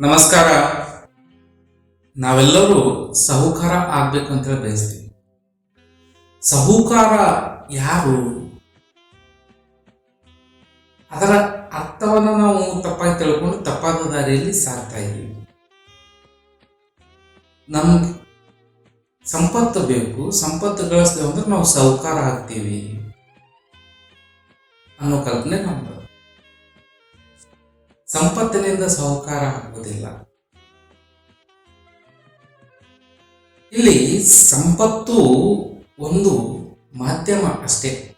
ನಮಸ್ಕಾರ. ನಾವೆಲ್ಲರೂ ಸಹುಕಾರ ಆಗ್ಬೇಕು ಅಂತ ಬಯಸ್ತೀವಿ. ಸಹುಕಾರ ಯಾರು? ಅದರ ಅರ್ಥವನ್ನು ನಾವು ತಪ್ಪಾಗಿ ತಿಳ್ಕೊಂಡು ತಪ್ಪಾದ ದಾರಿಯಲ್ಲಿ ಸಾಗ್ತಾ ಇದ್ದೀವಿ. ನಮ್ಗೆ ಸಂಪತ್ತು ಬೇಕು, ಸಂಪತ್ತು ಗಳಿಸ್ತೇವೆ ಅಂದ್ರೆ ನಾವು ಸಹಕಾರ ಆಗ್ತೀವಿ ಅನ್ನೋ ಕಲ್ಪನೆ ನಮ್ದು. ಸಂಪತ್ತಿನಿಂದ ಸಾಹುಕಾರ ಆಗುವುದಿಲ್ಲ. ಇಲ್ಲಿ ಸಂಪತ್ತು ಒಂದು ಮಾಧ್ಯಮ ಅಷ್ಟೇ.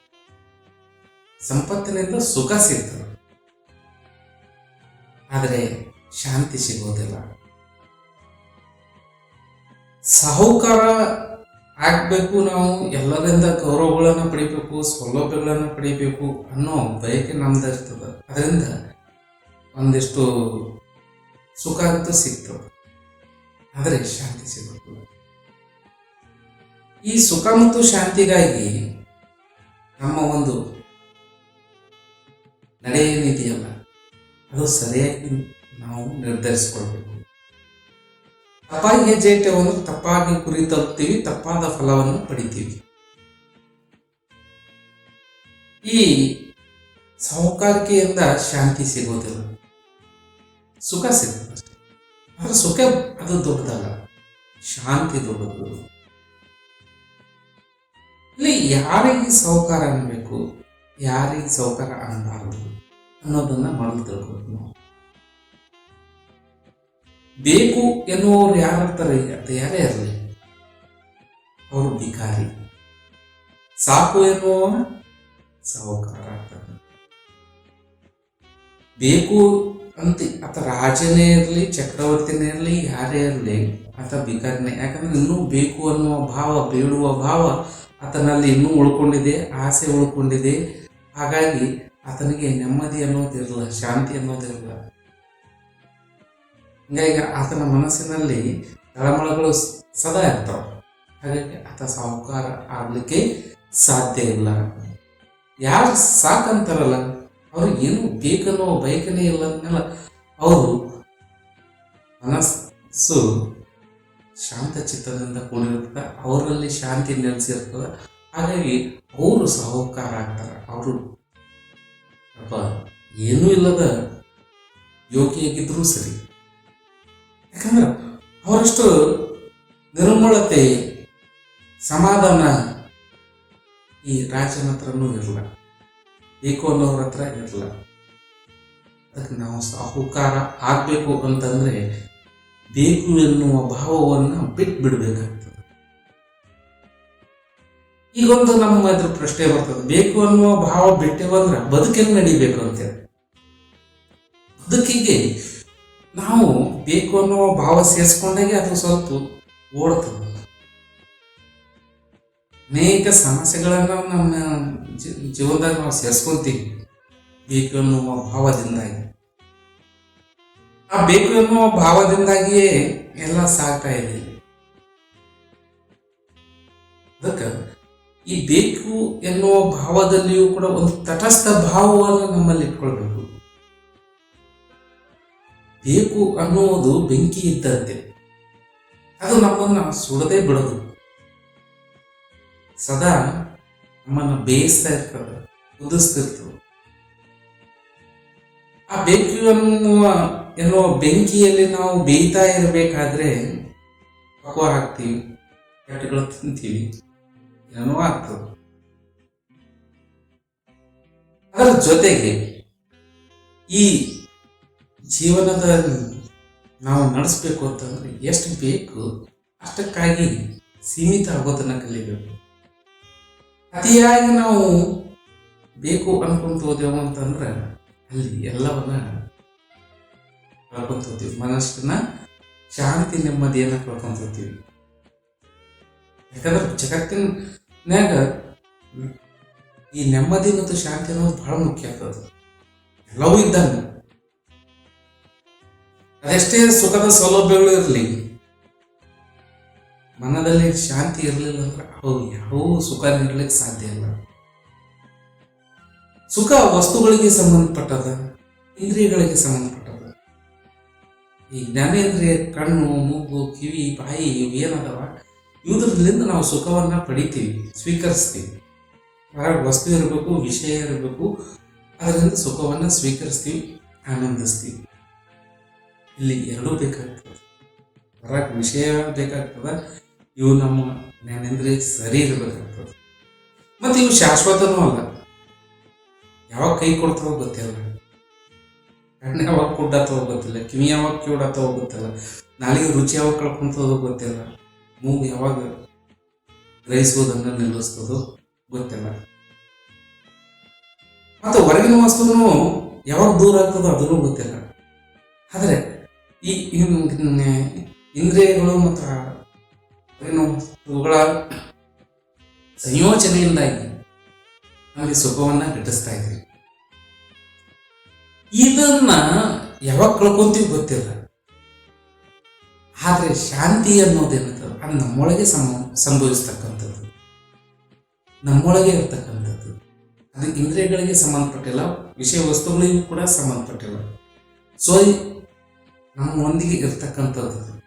ಸಂಪತ್ತಿನಿಂದ ಸುಖ ಸಿಗ್ತದೆ. ಆದರೆ ಶಾಂತಿ ಸಿಗುವುದಿಲ್ಲ. ಸಾಹುಕಾರ ಆಗ್ಬೇಕು ನಾವು, ಎಲ್ಲರಿಂದ ಗೌರವಗಳನ್ನು ಪಡಿಬೇಕು, ಸೌಲಭ್ಯಗಳನ್ನು ಪಡಿಬೇಕು ಅನ್ನೋ ಬಯಕೆ ನಮ್ದು ಅದರಿಂದ ಒಂದಿಷ್ಟು ಸುಖ ಅಂತೂ ಸಿಕ್ತು. ಆದರೆ ಶಾಂತಿ ಸಿಗೋದಿಲ್ಲ ಈ ಸುಖ ಮತ್ತು ಶಾಂತಿಗಾಗಿ ನಮ್ಮ ಒಂದು ನಡೆ ಏನಿದೆಯಲ್ಲ ಅದು ಸರಿಯಾಗಿ ನಾವು ನಿರ್ಧರಿಸಿಕೊಳ್ಬೇಕು. ತಪ್ಪಾಗಿ ಹೆಜ್ಜೆ ಒಂದು ತಪ್ಪಾಗಿ ತಲುಪ್ತೀವಿ ತಪ್ಪಾದ ಫಲವನ್ನು ಪಡಿತೀವಿ. ಈ ಸಾಹುಕಾರಿಕೆಯಿಂದ ಶಾಂತಿ ಸಿಗೋದಿಲ್ಲ. ಸುಖ ಸಿಗುತ್ತೆ. ಆದರೆ ಸುಖ ಅದು ದೊಡ್ಡದಲ್ಲ ಶಾಂತಿ ದೊಡ್ಡದು ಇಲ್ಲಿ ಯಾರಿಗೆ ಸಾಹುಕಾರ ಅನ್ಬೇಕು, ಯಾರಿಗೆ ಸಾಹುಕಾರ ಅನ್ನಬಾರದು ಅನ್ನೋದನ್ನ ಮೊದಲು ತಿಳ್ಕೊಬೇಕು ನಾವು. ಬೇಕು ಎನ್ನುವವರು ಯಾರಿರ್ತಾರೆ ಅದು ಯಾರೇ ಇರಲಿ. ಅವರು ಭಿಕಾರಿ. ಸಾಕು ಎನ್ನುವ ಸಾಹುಕಾರ ಆಗ್ತಾರೆ ಬೇಕು ಅಂತ. ಆತ ರಾಜನೇ ಇರಲಿ, ಚಕ್ರವರ್ತಿನೇ ಇರಲಿ, ಯಾರೇ ಇರಲಿ, ಆತ ಬಿಕರ್ನೇ. ಯಾಕಂದ್ರೆ ಇನ್ನೂ ಬೇಕು ಅನ್ನುವ ಭಾವ, ಬೇಡುವ ಭಾವ ಆತನಲ್ಲಿ ಇನ್ನೂ ಉಳ್ಕೊಂಡಿದೆ, ಆಸೆ ಉಳ್ಕೊಂಡಿದೆ. ಹಾಗಾಗಿ ಆತನಿಗೆ ನೆಮ್ಮದಿ ಅನ್ನೋದಿರಲ್ಲ ಶಾಂತಿ ಅನ್ನೋದಿರಲ್ಲ ಹೀಗಾಗಿ ಆತನ ಮನಸ್ಸಿನಲ್ಲಿ ತಳಮಳಗಳು ಸದಾ ಇರ್ತಾವ. ಹಾಗಾಗಿ ಆತ ಸಾಹುಕಾರ ಆಗ್ಲಿಕ್ಕೆ ಸಾಧ್ಯ ಇಲ್ಲ. ಯಾರು ಸಾಕಂತಾರಲ್ಲ ಅವ್ರಿಗೆ ಏನು ಬೇಕನ್ನೋ ಬಯಕನೇ ಇಲ್ಲ ಅಂದ್ಮೇಲೆ ಅವರು ಮನಸ್ಸು ಶಾಂತ ಚಿತ್ತದಿಂದ ಕೂಡಿರ್ತದೆ ಅವರಲ್ಲಿ ಶಾಂತಿ ನೆಲೆಸಿರ್ತದೆ ಹಾಗಾಗಿ ಅವರು ಸಾಹುಕಾರ ಆಗ್ತಾರೆ. ಅವರು ಅಪ್ಪ, ಏನೂ ಇಲ್ಲದ ಯೋಗಿಯಾಗಿದ್ದರೂ ಸರಿ. ಯಾಕಂದ್ರೆ ಅವರಷ್ಟು ನಿರ್ಮಲತೆ, ಸಮಾಧಾನ ಈ ರಾಜನ ಹತ್ರನೂ ಇರಲ್ಲ ಬೇಕು ಅನ್ನೋರ ಹತ್ರ ಇರಲ್ಲ. ಅದಕ್ಕೆ ನಾವು ಸಾಹುಕಾರ ಆಗಬೇಕು ಅಂತಂದ್ರೆ ಬೇಕು ಎನ್ನುವ ಭಾವವನ್ನು ಬಿಟ್ಟು ಬಿಡಬೇಕಾಗ್ತದೆ ಈಗೊಂದು ನಮ್ಮ ಅದ್ರ ಪ್ರಶ್ನೆ ಬರ್ತದೆ. ಬೇಕು ಅನ್ನುವ ಭಾವ ಬಿಟ್ಟೇವಂದ್ರೆ ಬದುಕೆಂಗ್ ನಡಿಬೇಕು ಅಂತೇಳಿ ಬದುಕಿಗೆ ನಾವು ಬೇಕು ಅನ್ನುವ ಭಾವ ಸೇರಿಸ್ಕೊಂಡಾಗೆ ಅದು ಸ್ವಲ್ಪ ಓಡ್ತದೆ ಅನೇಕ ಸಮಸ್ಯೆಗಳನ್ನು ನಮ್ಮ ಜೀವನದಾಗ ನಾವು ಸೇರಿಸ್ಕೊಂತೀವಿ. ಬೇಕು ಅನ್ನುವ ಭಾವದಿಂದಾಗಿ. ಆ ಬೇಕು ಎನ್ನುವ ಭಾವದಿಂದಾಗಿಯೇ ಎಲ್ಲ ಸಾಗ್ತಾ ಇದೆ ಅದಕ್ಕೆ ಈ ಬೇಕು ಎನ್ನುವ ಭಾವದಲ್ಲಿಯೂ ಕೂಡ ಒಂದು ತಟಸ್ಥ ಭಾವವನ್ನು ನಮ್ಮಲ್ಲಿ ಇಟ್ಕೊಳ್ಬೇಕು. ಬೇಕು ಅನ್ನುವುದು ಬೆಂಕಿ ಇದ್ದಂತೆ. ಅದು ನಮ್ಮನ್ನು ಸುಡದೆ ಬಿಡೋದು. ಸದಾ ನಮ್ಮನ್ನು ಬೇಯಿಸ್ತಾ ಇರ್ತದೆ, ಕುದಿಸ್ತಿರ್ತದೆ. ಆ ಬೆಂಕಿ ಅನ್ನುವ ಎನ್ನುವ ಬೆಂಕಿಯಲ್ಲಿ ನಾವು ಬೇಯ್ತಾ ಇರಬೇಕಾದ್ರೆ ಪಕ್ವ ಹಾಕ್ತೀವಿ ಕೆಟ್ಟಗಳು ತಿಂತೀವಿ, ಏನೋ ಆಗ್ತದೆ. ಅದರ ಜೊತೆಗೆ ಈ ಜೀವನದ ನಾವು ನಡೆಸ್ಬೇಕು ಅಂತಂದ್ರೆ ಎಷ್ಟು ಬೇಕು ಅಷ್ಟಕ್ಕಾಗಿ ಸೀಮಿತ ಆಗೋದನ್ನ ಕಲಿಬೇಕು. ಅತಿಯಾಗಿ ನಾವು ಬೇಕು ಅನ್ಕೊಂತ ಹೋದೆವು ಅಂತಂದ್ರೆ ಅಲ್ಲಿ ಎಲ್ಲವನ್ನ ಕಳ್ಕೊಂತ ಹೋಗ್ತೀವಿ ಮನಸ್ಸನ್ನ ಶಾಂತಿ, ನೆಮ್ಮದಿಯನ್ನ ಕಳ್ಕೊಂತ ಹೋಗ್ತೀವಿ ಯಾಕಂದ್ರೆ ಜಗತ್ತಿನಾಗ ಈ ನೆಮ್ಮದಿ ಮತ್ತು ಶಾಂತಿ ಅನ್ನೋದು ಬಹಳ ಮುಖ್ಯ ಆಗ್ತದೆ ಎಲ್ಲವೂ ಇದ್ದಂಗೆ. ಅದೆಷ್ಟೇ ಸುಖದ ಸೌಲಭ್ಯಗಳು ಇರಲಿ ಮನದಲ್ಲಿ ಶಾಂತಿ ಇರಲಿಲ್ಲ ಅಂದ್ರೆ ಅವು ಯಾವ ಸುಖ ನೀಡ್ಲಿಕ್ಕೆ ಸಾಧ್ಯ ಇಲ್ಲ. ಸುಖ ವಸ್ತುಗಳಿಗೆ ಸಂಬಂಧಪಟ್ಟದ, ಇಂದ್ರಿಯಗಳಿಗೆ ಸಂಬಂಧಪಟ್ಟದ. ಈ ಜ್ಞಾನೇಂದ್ರಿಯ ಕಣ್ಣು, ಮೂಗು, ಕಿವಿ, ಬಾಯಿ ಇವು ಏನದವ, ಇವುದ್ರಲ್ಲಿಂದ ನಾವು ಸುಖವನ್ನ ಪಡಿತೀವಿ, ಸ್ವೀಕರಿಸ್ತೀವಿ. ವಸ್ತು ಇರಬೇಕು, ವಿಷಯ ಇರಬೇಕು, ಅದರಿಂದ ಸುಖವನ್ನ ಸ್ವೀಕರಿಸ್ತೀವಿ, ಆನಂದಿಸ್ತೀವಿ. ಇಲ್ಲಿ ಎರಡೂ ಬೇಕಾಗ್ತದೆ. ಹೊರಗೆ ವಿಷಯ ಬೇಕಾಗ್ತದೆ ಇವು ನಮ್ಮ ನೆನೆಂದ್ರೆ ಸರಿ ಇರಬೇಕಾಗ್ತದೆ. ಮತ್ತು ಇವು ಶಾಶ್ವತನೂ ಅಲ್ಲ. ಯಾವಾಗ ಕೈ ಕೊಡ್ತಾವೋ ಗೊತ್ತಿಲ್ಲ ಕಣ್ಣು ಯಾವಾಗ ಕುಡ್ಡತ್ತೋ ಗೊತ್ತಿಲ್ಲ ಕಿವಿ ಯಾವಾಗ ಕಿವಿಡತ್ತೋ ಗೊತ್ತಿಲ್ಲ ನಾಲಿಗೆ ರುಚಿ ಯಾವಾಗ ಕಳ್ಕೊಂತದೋ ಗೊತ್ತಿಲ್ಲ ಮೂಗು ಯಾವಾಗ ಗ್ರಹಿಸುವುದನ್ನು ನಿಲ್ಲಿಸ್ಬೋದು ಗೊತ್ತಿಲ್ಲ. ಮತ್ತು ಹೊರಗಿನ ವಸ್ತುನು ಯಾವಾಗ ದೂರ ಆಗ್ತದೋ ಅದನ್ನು ಗೊತ್ತಿಲ್ಲ. ಆದರೆ ಈ ಇಂದ್ರಿಯಗಳು ಮತ್ತು ಹೊರಗಿನ ಇವುಗಳ ಸಂಯೋಜನೆಯಿಂದಾಗಿ ನಮಗೆ ಸುಖವನ್ನ ಗಿಟ್ಟಿಸ್ತಾ ಇದ್ವಿ ಇದನ್ನ ಯಾವಾಗ ಕಳ್ಕೊಂತೀವಿ ಗೊತ್ತಿಲ್ಲ. ಆದ್ರೆ ಶಾಂತಿ ಅನ್ನೋದೇನಂತದ ಅದು ನಮ್ಮೊಳಗೆ ಸಮ ಸಂಭವಿಸ್ತಕ್ಕಂಥದ್ದು. ನಮ್ಮೊಳಗೆ ಇರ್ತಕ್ಕಂಥದ್ದು. ಅದು ಇಂದ್ರಿಯಗಳಿಗೆ ಸಂಬಂಧಪಟ್ಟಿಲ್ಲ, ವಿಷಯ ವಸ್ತುಗಳಿಗೂ ಕೂಡ ಸಂಬಂಧಪಟ್ಟಿಲ್ಲ. ಸೊ ನಮ್ಮೊಂದಿಗೆ ಇರ್ತಕ್ಕಂಥದ್ದು.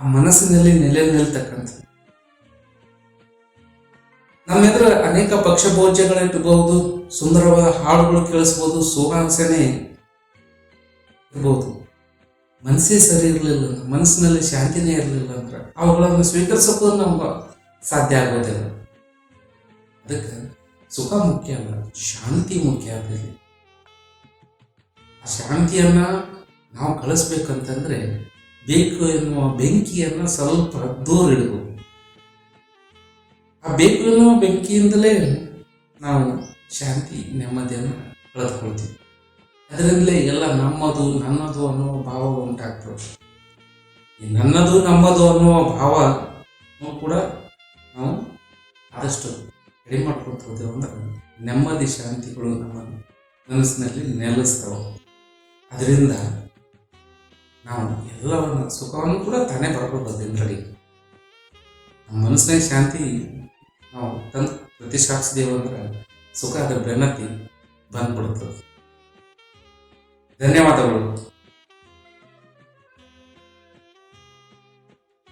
ಆ ಮನಸ್ಸಿನಲ್ಲಿ ನೆಲೆ ನಿಲ್ತಕ್ಕಂಥದ್ದು. ನಮ್ಮ ಅನೇಕ ಅನೇಕ ಪಕ್ಷಭೋಜ್ಯಗಳಿಟ್ಬಹುದು ಸುಂದರವಾದ ಹಾಡುಗಳು ಕೇಳಿಸ್ಬೋದು ಸುವಾಸನೆ ಇರ್ಬೋದು. ಮನಸ್ಸೇ ಸರಿ ಇರಲಿಲ್ಲ ಮನಸ್ಸಿನಲ್ಲಿ ಶಾಂತಿನೇ ಇರಲಿಲ್ಲ ಅಂದ್ರೆ ಅವುಗಳನ್ನು ಸ್ವೀಕರಿಸೋಕ್ಕೂ ನಮ್ಗೆ ಸಾಧ್ಯ ಆಗೋದಿಲ್ಲ. ಅದಕ್ಕೆ ಸುಖ ಮುಖ್ಯ ಅಲ್ಲ, ಶಾಂತಿ ಮುಖ್ಯ ಆಗಲಿ ಆ ಶಾಂತಿಯನ್ನ ನಾವು ಕಳಿಸ್ಬೇಕಂತಂದ್ರೆ ಬೇಕು ಎನ್ನುವ ಬೆಂಕಿಯನ್ನು ಸ್ವಲ್ಪ ದೂರ ಇಡಬೇಕು. ಆ ಬೇಕು ಎನ್ನುವ ಬೆಂಕಿಯಿಂದಲೇ ನಾವು ಶಾಂತಿ, ನೆಮ್ಮದಿಯನ್ನು ಕಳೆದುಕೊಳ್ತೀವಿ. ಅದರಿಂದಲೇ ಎಲ್ಲ ನಮ್ಮದು, ನನ್ನದು ಅನ್ನುವ ಭಾವ ಉಂಟಾಗ್ತದೆ. ಈ ನನ್ನದು, ನಮ್ಮದು ಅನ್ನುವ ಭಾವ ಕೂಡ ನಾವು ಆದಷ್ಟು ಕಡಿಮೆ ಮಾಡ್ಕೊತ ನೆಮ್ಮದಿ, ಶಾಂತಿಗಳು ನಮ್ಮ ಮನಸ್ಸಿನಲ್ಲಿ ನೆಲೆಸ್ತವೆ. ಅದರಿಂದ ನಾವು ಎಲ್ಲವನ್ನು ಸುಖವನ್ನು ಕೂಡ ತಾನೇ ಬರ್ಬೋದು ಜನರಲ್ಲಿ ನಮ್ಮ ಮನಸ್ಸಿನಾಗ ಶಾಂತಿ ನಾವು ತಂದು ಪ್ರತಿಷ್ಠಾಪಿಸಿದೆವು ಅಂದ್ರೆ ಸುಖ ಅದರ ಬೆನ್ನತ್ತಿ ಬಂದ್ಬಿಡ್ತದೆ ಧನ್ಯವಾದಗಳು.